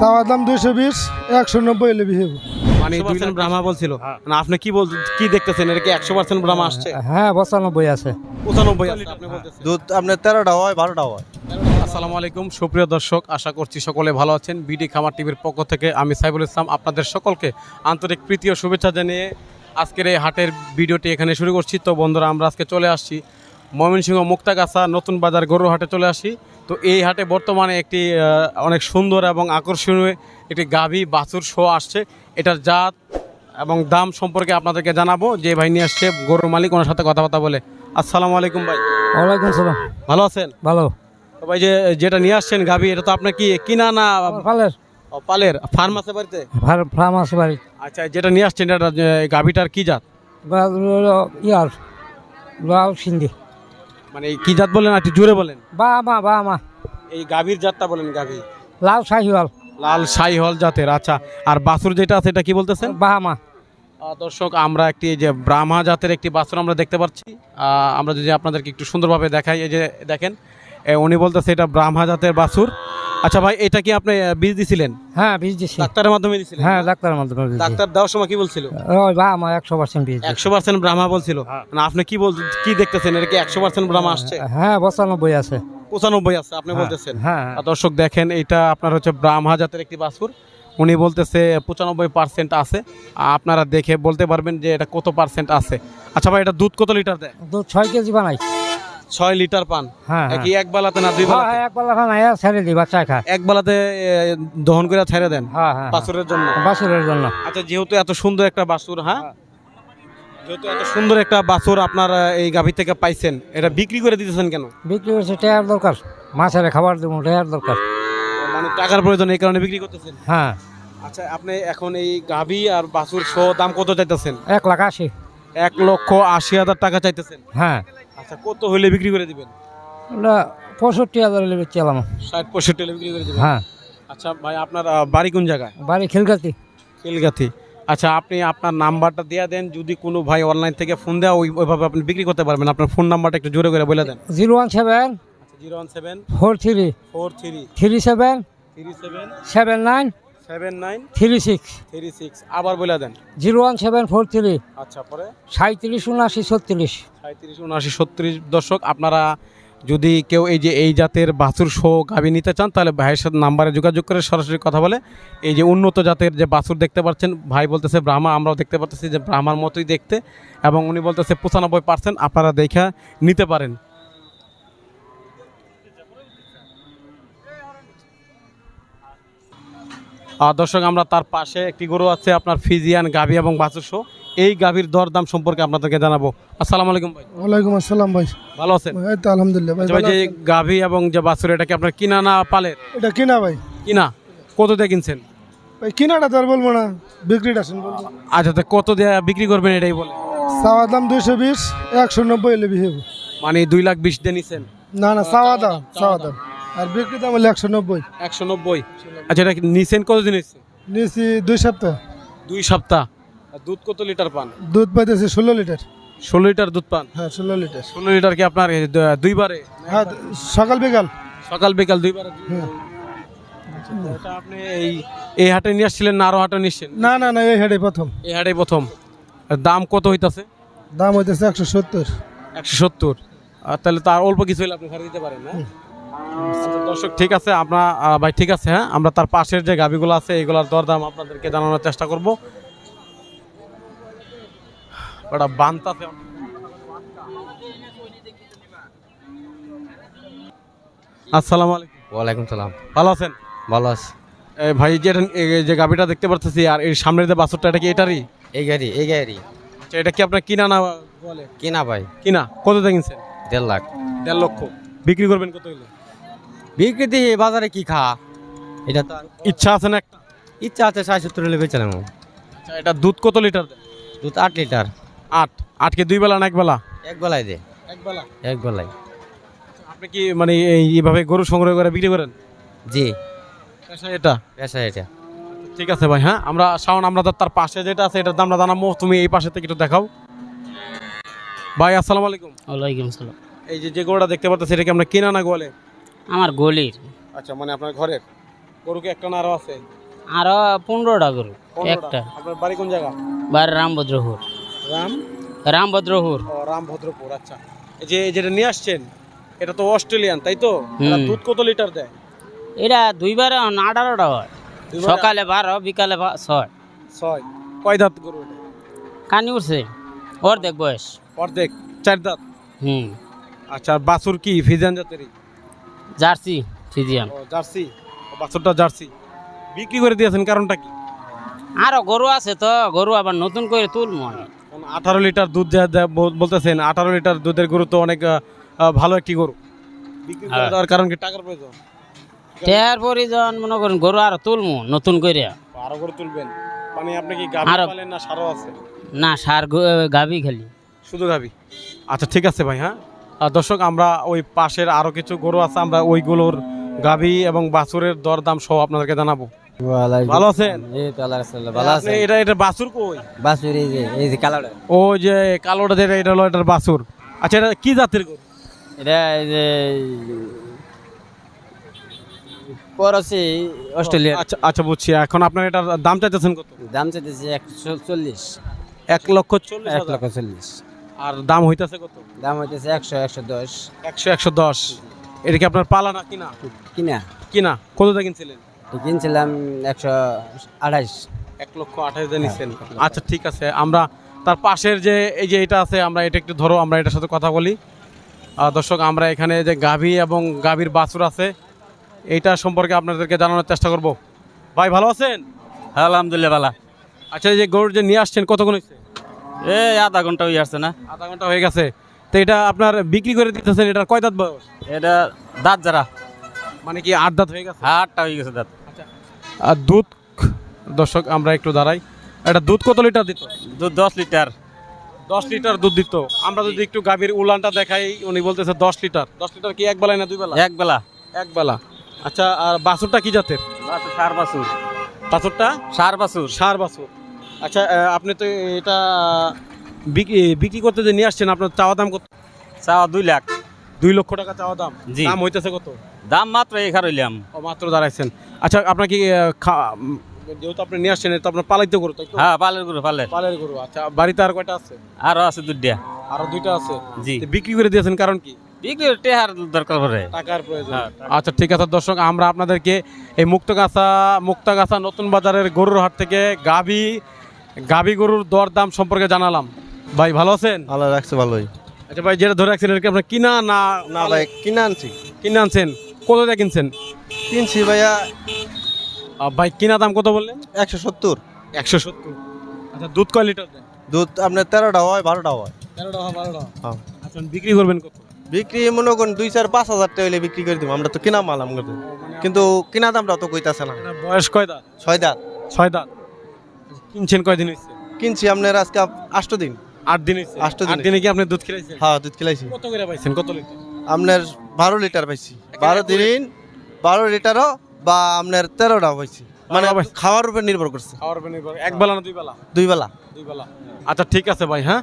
চাওয়া দাম দুইশো বিশ একশো নব্বই এলে বিহেব মানে ব্রাহ্মা বলছিল। না আপনি কি বল কি দেখতেছেন? এটা কি একশো পার্সেন্ট ব্রাহ্মা আসছে? হ্যাঁ পঁচানব্বই আছে। পঁচানব্বই আছে আপনি বলতেছেন। দুধ আপনার তেরোটা হয় বারোটা হয়। আসসালামু আলাইকুম সুপ্রিয় দর্শক আশা করছি সকলে ভালো আছেন। বিডি খামার টিভির পক্ষ থেকে আমি সাইবুল ইসলাম আপনাদের সকলকে আন্তরিক প্রীতি ও শুভেচ্ছা জানিয়ে আজকের এই হাটের ভিডিওটি এখানে শুরু করছি। তো বন্ধুরা আমরা আজকে চলে আসছি ময়মনসিংহ মুক্তাগাছা নতুন বাজার গরু হাটে চলে আসি। তো এই হাটে বর্তমানে একটি অনেক সুন্দর এবং আকর্ষণীয় একটি গাভী বাছুর শো আসছে। এটার জাত এবং দাম সম্পর্কে আপনাদেরকে জানাব। যে ভাই নিয়ে আসছে গরুর মালিক ওনার সাথে কথাবার্তা বলে। আসসালামু আলাইকুম ভাই। ওয়ালাইকুম সালাম ভালো আছেন? ভালো। তো ভাই যে যেটা নিয়ে আসছেন গাভী এটা তো আপনার কি কিনা না? পালের। পালের। ফার্ম আছে বাড়িতে? ফার্ম আছে বাড়ি। আচ্ছা যেটা নিয়ে আসছেন এটা গাভীটার কি জাত? ইয়ার লাল সিন্ধি। মানে কি জাত বলেন? একটু জোরে বলেন। বা মা বা মা। এই গাভীর জাতটা বলেন গাভী। লাল শাহিওয়াল। লাল সাইহল জাতের আচ্ছা। আর বাছুর যেটা আছে এটা কি বলতেছেন? বাহামা দর্শক আমরা একটি যে ব্রাহ্মা জাতের একটি বাছুর আমরা দেখতে পাচ্ছি। আমরা যদি আপনাদেরকে একটু সুন্দরভাবে দেখাই এই যে দেখেন উনি বলতেছে এটা ব্রাহ্মা জাতের বাছুর। আচ্ছা ভাই এটা কি আপনি বীজ দিছিলেন? হ্যাঁ বীজ দিছি। ডাক্তারের মাধ্যমে দিছিলেন? হ্যাঁ ডাক্তারের মাধ্যমে। ডাক্তার দেওয়ার সময় কি বলছিল? ওই বাহামা একশো পার্সেন্ট বীজ দিছি। একশো পার্সেন্ট ব্রাহ্মা বলছিল? না আপনি কি বল কি দেখতেছেন? এটা কি একশো পার্সেন্ট ব্রাহ্মা আসছে? হ্যাঁ পঁচানব্বই আছে। পঁচানব্বই আছে আপনি বলতেছেন। হ্যাঁ। দর্শক দেখেন এটা আপনার হচ্ছে ব্রাহ্মা জাতের একটি বাছুর। উনি বলতেছে পঁচানব্বই পার্সেন্ট আছে। আপনারা দেখে বলতে পারবেন যে এটা কত পার্সেন্ট আছে। আচ্ছা ভাই এটা দুধ কত লিটার দেয়? দুধ ছয় কেজি বানাই। ছয় লিটার পান। হ্যাঁ কি এক বেলাতে না দুই হ্যাঁ হ্যাঁ, এক বেলা খানাই ছেড়ে দিই বাচ্চা খা। এক বেলাতে দহন করে ছেড়ে দেন? হ্যাঁ হ্যাঁ বাছুরের জন্য? বাছুরের জন্য। আচ্ছা যেহেতু এত সুন্দর একটা বাছুর হ্যাঁ? যেহেতু এত সুন্দর একটা বাছুর আপনার এই গাভী থেকে পাইছেন এটা বিক্রি করে দিতেছেন কেন? বিক্রি করছে টায়ার দরকার। মাছের খাবার দেবো টায়ার দরকার। মানে টাকার প্রয়োজন এই কারণে বিক্রি করতেছেন? হ্যাঁ। আচ্ছা আপনি এখন এই গাভী আর বাছুর সহ দাম কত চাইতেছেন? এক লাখ আশি। এক লক্ষ আশি হাজার টাকা চাইতেছেন। হ্যাঁ। আচ্ছা কত হইলে বিক্রি করে দিবেন? ওটা পঁয়ষট্টি হাজার হলে বেচছিলাম ষাট পঁয়ষট্টি হলে বিক্রি করে দিবেন? হ্যাঁ। আচ্ছা ভাই আপনার আহ, বাড়ি কোন জায়গায়? বাড়ি খিলগাতি। খেলগাথি আচ্ছা আপনি আপনার নাম্বারটা দিয়ে দেন যদি কোনো ভাই অনলাইন থেকে ফোন দেওয়া ওই ওইভাবে আপনি বিক্রি করতে পারবেন। আপনার ফোন নাম্বারটা একটু জোরে করে বলে দেন। Zero one seven zero one seven four three four three three seven three seven seven nine seven nine three six. Three six. আবার বলে দেন। Zero one seven four three. আচ্ছা পরে? সাঁত্রিশ উনআশি ছত্রিশ। সাঁত্রিশ উনআশি ছত্রিশ। দর্শক আপনারা যদি কেউ এই যে এই জাতের বাছুর শো গাভী নিতে চান তাহলে ভাইয়ের সাথে নাম্বারে যোগাযোগ করে সরাসরি কথা বলে এই যে উন্নত জাতের যে বাছুর দেখতে পাচ্ছেন ভাই বলতেছে ব্রাহ্মা আমরাও দেখতে পাচ্ছি যে ব্রাহ্মার মতোই দেখতে এবং উনি বলতেছে পঁচানব্বই পার্সেন্ট আপনারা দেখা নিতে পারেন। দর্শক আমরা তার পাশে একটি গরু আছে আপনার ফিজিয়ান গাভী এবং বাছুর শো এই গাভীর দরদাম সম্পর্কে আপনাদেরকে জানাব। আসসালামু আলাইকুম ভাই। ওয়ালাইকুম আসসালাম ভাই। ভালো আছেন? এই তো আলহামদুলিল্লাহ ভাই আচ্ছা ভাই যে? গাভী এবং যে বাছুর এটা কি আপনার কিনা না পালের? এটা কিনা ভাই। কিনা? কত দিয়ে কিনছেন? ভাই কিনাটা তো আর বলব না বিক্রিটা শুন বলব। আচ্ছা তো কত দিয়ে বিক্রি করবেন এটাই বলে চাওয়া দাম দুইশো বিশ একশো নব্বই এলে মানে দুই লাখ বিশ দিয়ে নিছেন? না না চাওয়া দাম চাওয়া দাম। আর বিক্রি দাম হলে একশো নব্বই। একশো নব্বই। আচ্ছা এটা নিছেন কতদিন হয়েছে? নিয়েছি দুই সপ্তাহ। দুই সপ্তাহ। আর দুধ কত লিটার পান? দুধ পাইতেছি ষোলো লিটার। ষোলো লিটার দুধ পান? হ্যাঁ ষোলো লিটার। ষোলো লিটার কি আপনার দুইবারে? হ্যাঁ সকাল বিকাল। সকাল বিকাল দুইবারে হ্যাঁ। আপনি এই এই হাটে নিয়ে আসছিলেন না আরও হাটে নিচ্ছেন না না না এই হেডে প্রথম। এই হাটে প্রথম। দাম কত হইতাছে? দাম হইতেছে একশো সত্তর। একশো সত্তর। আর তাহলে তার অল্প কিছু হলে আপনি ছাড় দিতে পারেন না? দর্শক ঠিক আছে আমরা ভাই ঠিক আছে হ্যাঁ? আমরা তার পাশের যে গাবিগুলো আছে এগুলার দরদাম আপনাদেরকে জানানোর চেষ্টা করব। ওটা বান্তাতে আসসালামু আলাইকুম। ওয়ালাইকুম সালাম। ভালো আছেন? ভালো আছে। ভাই যে এই যে গাবিটা দেখতে পারতেছি আর এর সামনের যে বাছুরটা এটা কি এটারই? এই গাড়ি এই গাড়ি। আচ্ছা, এটা কি আপনার কিনা না বলে? কিনা ভাই। কিনা কত কিনছেন? দেড় লাখ। দেড় লক্ষ। বিক্রি করবেন কত হইলে? বিক্রি দিয়ে বাজারে কি খা? এটা তো আর ইচ্ছা আছে না একটা? ইচ্ছা আছে ষাট সত্তর হলে বেচালাম আচ্ছা এটা দুধ কত লিটার দেয় দুধ আট লিটার। আট? আটকে দুই বেলা না এক বেলা? এক বেলায় দে। এক বেলা? এক বেলায়। আপনি কি মানে এই- এইভাবে গরু সংগ্রহ করে বিক্রি করেন? জি। পেশা এটা? পেশা এটা। ঠিক আছে ভাই হ্যাঁ আমরা শাওন আমরা তো তার পাশে যেটা আছে এটার দামটা জানাব তুমি এই পাশে থেকে একটু দেখাও। ভাই আসসালামু আলাইকুম। ওয়ালাইকুম সালাম এই যে যে গরুটা দেখতে পাচ্ছেন সেটা কি আমরা কিনা না গোয়ালে? আমার গলির। আচ্ছা মানে আপনার ঘরের? গরু কি একটা না আরও আছে? আরও পনেরোটা গরু একটা। আপনার বাড়ি কোন জায়গা? বাড়ি রামভদ্রপুর। রাম? রামভদ্রপুর। ও রামভদ্রপুর আচ্ছা। এই যে যেটা নিয়ে আসছেন এটা তো অস্ট্রেলিয়ান তাই তো? এটা দুধ কত লিটার দেয়? এটা দুইবারে আঠারোটা হয়। সকালে বারো বিকালে ছয়। ছয়। কয় দাঁত গরু এটা? কানি উঠছে। ওর দেখ বয়স। অর্ধেক চার দাঁত? হুম। আচ্ছা বাছুর কি? ফিজান জাতেরই? Jersey Friesian. জার্সি? বাছুরটা জার্সি। বিক্রি করে দিয়েছেন কারণটা কি? আরও গরু আছে তো গরু আবার নতুন করে তুল মনে আঠারো লিটার দুধ বলতেছেন আঠারো লিটার দুধের গরু তো অনেক ভালো একটি গরু। বিক্রি করে হ্যাঁ। দেওয়ার কারণ কি টাকার প্রয়োজন? টেয়ার পরিজন মনে করেন গরু আরও তুলমু নতুন করে। আরও গরু তুলবেন। মানে আপনি কি গাভী পালেন না সারও আছে? না সার খালি। শুধু গাভী? আচ্ছা ঠিক আছে ভাই হ্যাঁ? দর্শক আমরা ওই পাশের আরও কিছু গরু আছে আমরা ওইগুলোর গাভী এবং বাছুরের দরদাম সহ আপনাদেরকে জানাব। ভালো আছেন? এটা এটা বাছুর কই? বাসুর এই যে এই যে কালারটা ও যে কালোটা যেটা এটা হলো এটার বাছুর। আচ্ছা এটা কি জাতের গরু? এটা এই যে অস্ট্রেলিয়া আচ্ছা আচ্ছা বুঝছি। এখন আপনার এটার দাম চাইতেছেন কত? দাম চাইতেছে একশো চল্লিশ। এক লক্ষ চল্লিশ এক লক্ষ চল্লিশ। আর দাম হইতাছে কত? দাম হইতেছে একশো একশো দশ। একশো একশো দশ। এটা কি আপনার পালা না কিনা? কিনা? কিনা? কতটা কিনছিলেন? কিনছিলাম একশো আঠাইশ এক লক্ষ আঠাশ হাজার নিচ্ছেন আচ্ছা ঠিক আছে। আমরা তার পাশের যে এই যে এটা আছে আমরা এটা একটু ধরো আমরা এটার সাথে কথা বলি। দর্শক আমরা এখানে যে গাভী এবং গাভীর বাছুর আছে এইটা সম্পর্কে আপনাদেরকে জানানোর চেষ্টা করব। ভাই ভালো আছেন? হ্যাঁ আলহামদুলিল্লাহ ভালা। আচ্ছা এই যে গরুর যে নিয়ে আসছেন কতক্ষণ হয়েছে? এই আধা ঘণ্টা হয়ে আসছে না। আধা ঘণ্টা হয়ে গেছে। তো এটা আপনার বিক্রি করে দিতেছেন এটার কয় দাঁত বয়স? এটা দাঁত যারা। মানে কি আট দাঁত হয়ে গেছে? হাটটা হয়ে গেছে দাঁত। আর দুধ দর্শক আমরা একটু দাঁড়াই। এটা দুধ কত লিটার দিত? দুধ দশ লিটার। দশ লিটার দুধ দিত। আমরা যদি একটু গাভীর উলানটা দেখাই উনি বলতেছে দশ লিটার। দশ লিটার কি এক বেলায় না দুই বেলা? এক বেলা। এক বেলা। আচ্ছা আর বাছুরটা কি জাতের? বাছুর সার বাছুর। বাছুরটা? সার বাছুর। সার বাছুর। আচ্ছা আপনি তো এটা বিক্রি করতে যে নিয়ে আসছেন আপনার চাওয়া দাম কত? চাওয়া দুই লাখ। দুই লক্ষ টাকা চাওয়া দাম। জি। দাম হইতেছে কত? দাম মাত্র এখানে হইলাম ও মাত্র দাঁড়াইছেন। আচ্ছা আপনার কি যেহেতু আপনি নিয়ে আসছেন এটা আপনার পালাইতে গরু তাই তো? হ্যাঁ পালের গরু পালের। পালের গরু আচ্ছা বাড়িতে আর কয়টা আছে? আরও আছে দুধটা আরও দুইটা আছে? জি। বিক্রি করে দিয়েছেন কারণ কি? হ্যাঁ, আচ্ছা ঠিক আছে দর্শক আমরা আপনাদেরকে এই মুক্তগাছা মুক্তাগাছা নতুন বাজারের গরুর হাট থেকে গাভী গাভী গরুর দর দাম সম্পর্কে জানালাম। ভাই ভালো আছেন? আল্লাহ রাখছে ভালোই। আচ্ছা ভাই যেটা ধরে রাখছেন এটা কি আপনার কিনা না না ভাই কিনে আনছি। কিনে আনছেন? কত দিয়ে কিনছেন? কিনছি ভাইয়া আহ, ভাই কিনা দাম কত বললেন? একশো সত্তর। একশো সত্তর। আচ্ছা দুধ কয় লিটার দেন? দুধ আপনার তেরোটা হয় বারোটা হয়। তেরো টাকা বারো টাকা হ্যাঁ। আচ্ছা বিক্রি করবেন কত? বিক্রি মনে করুন দুই চার পাঁচ হাজার টাকা হইলে বিক্রি করে দিব আমরা তো কিনা মাল আমাদের কিন্তু কিনা দামটা তো কইতাছে না। বয়স কয় দাঁত? ছয় দাঁত। ছয় দাঁত। কিনছেন কয়দিন হয়েছে কিনছি আপনার আজকে আষ্ট দিন। আট দিন হয়েছে আট দিন। দিনে কি আপনি দুধ খেলাইছেন? হ্যাঁ দুধ খেলাইছি। কত করে পাইছেন? কত লিটার? আপনার বারো লিটার পাইছি। বারো দিন বারো লিটারও বা আপনার তেরোটা পাইছি। মানে খাওয়ার উপর নির্ভর করছে। খাওয়ার উপর নির্ভর। এক বেলা না দুই বেলা? দুই বেলা। দুই বেলা। আচ্ছা ঠিক আছে ভাই হ্যাঁ?